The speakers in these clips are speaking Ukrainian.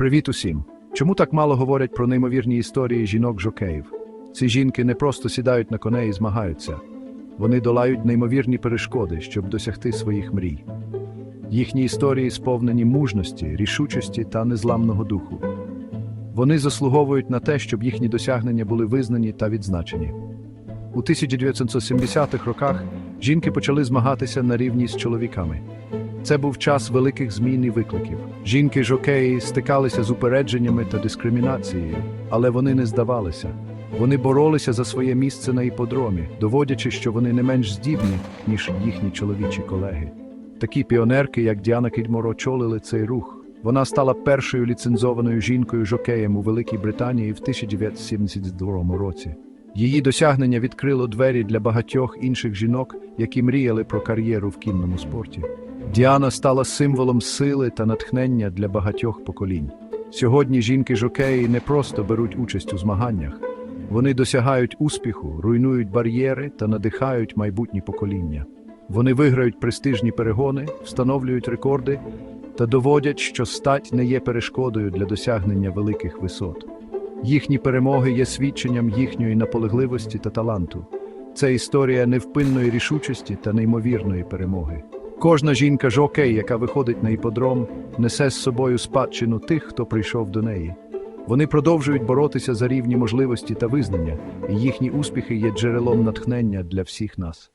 Привіт усім! Чому так мало говорять про неймовірні історії жінок-жокеїв? Ці жінки не просто сідають на коней і змагаються. Вони долають неймовірні перешкоди, щоб досягти своїх мрій. Їхні історії сповнені мужності, рішучості та незламного духу. Вони заслуговують на те, щоб їхні досягнення були визнані та відзначені. У 1970-х роках жінки почали змагатися на рівні з чоловіками. Це був час великих змін і викликів. Жінки-жокеї стикалися з упередженнями та дискримінацією, але вони не здавалися. Вони боролися за своє місце на іподромі, доводячи, що вони не менш здібні, ніж їхні чоловічі колеги. Такі піонерки, як Діана Кідморо, очолили цей рух. Вона стала першою ліцензованою жінкою-жокеєм у Великій Британії в 1972 році. Її досягнення відкрило двері для багатьох інших жінок, які мріяли про кар'єру в кінному спорті. Діана стала символом сили та натхнення для багатьох поколінь. Сьогодні жінки-жокеї не просто беруть участь у змаганнях, вони досягають успіху, руйнують бар'єри та надихають майбутні покоління. Вони виграють престижні перегони, встановлюють рекорди та доводять, що стать не є перешкодою для досягнення великих висот. Їхні перемоги є свідченням їхньої наполегливості та таланту. Це історія невпинної рішучості та неймовірної перемоги. Кожна жінка жокей, яка виходить на іподром, несе з собою спадщину тих, хто прийшов до неї. Вони продовжують боротися за рівні можливості та визнання, і їхні успіхи є джерелом натхнення для всіх нас.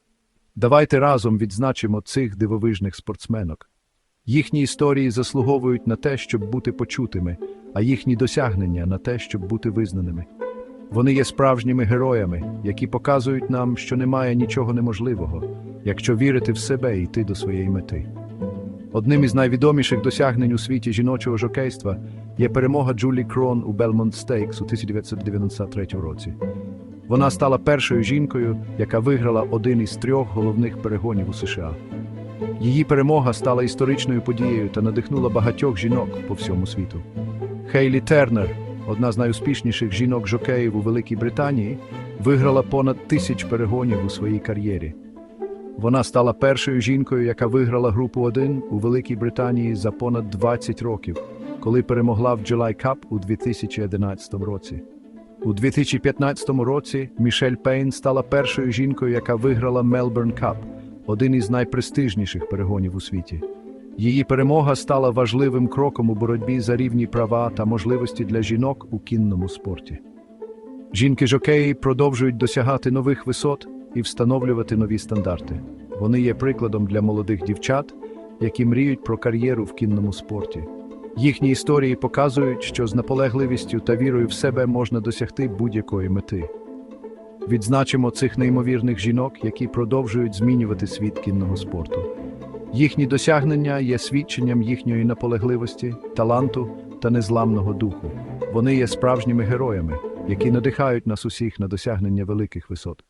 Давайте разом відзначимо цих дивовижних спортсменок. Їхні історії заслуговують на те, щоб бути почутими, а їхні досягнення на те, щоб бути визнаними. Вони є справжніми героями, які показують нам, що немає нічого неможливого, якщо вірити в себе і йти до своєї мети. Одним із найвідоміших досягнень у світі жіночого жокейства є перемога Джулі Крон у Белмонт Стейкс у 1993 році. Вона стала першою жінкою, яка виграла один із трьох головних перегонів у США. Її перемога стала історичною подією та надихнула багатьох жінок по всьому світу. Хейлі Тернер, одна з найуспішніших жінок-жокеїв у Великій Британії, виграла понад тисяч перегонів у своїй кар'єрі. Вона стала першою жінкою, яка виграла групу 1 у Великій Британії за понад 20 років, коли перемогла в July Cup у 2011 році. У 2015 році Мішель Пейн стала першою жінкою, яка виграла Мелбурн Cup, один із найпрестижніших перегонів у світі. Її перемога стала важливим кроком у боротьбі за рівні права та можливості для жінок у кінному спорті. Жінки-жокеї продовжують досягати нових висот і встановлювати нові стандарти. Вони є прикладом для молодих дівчат, які мріють про кар'єру в кінному спорті. Їхні історії показують, що з наполегливістю та вірою в себе можна досягти будь-якої мети. Відзначимо цих неймовірних жінок, які продовжують змінювати світ кінного спорту. Їхні досягнення є свідченням їхньої наполегливості, таланту та незламного духу. Вони є справжніми героями, які надихають нас усіх на досягнення великих висот.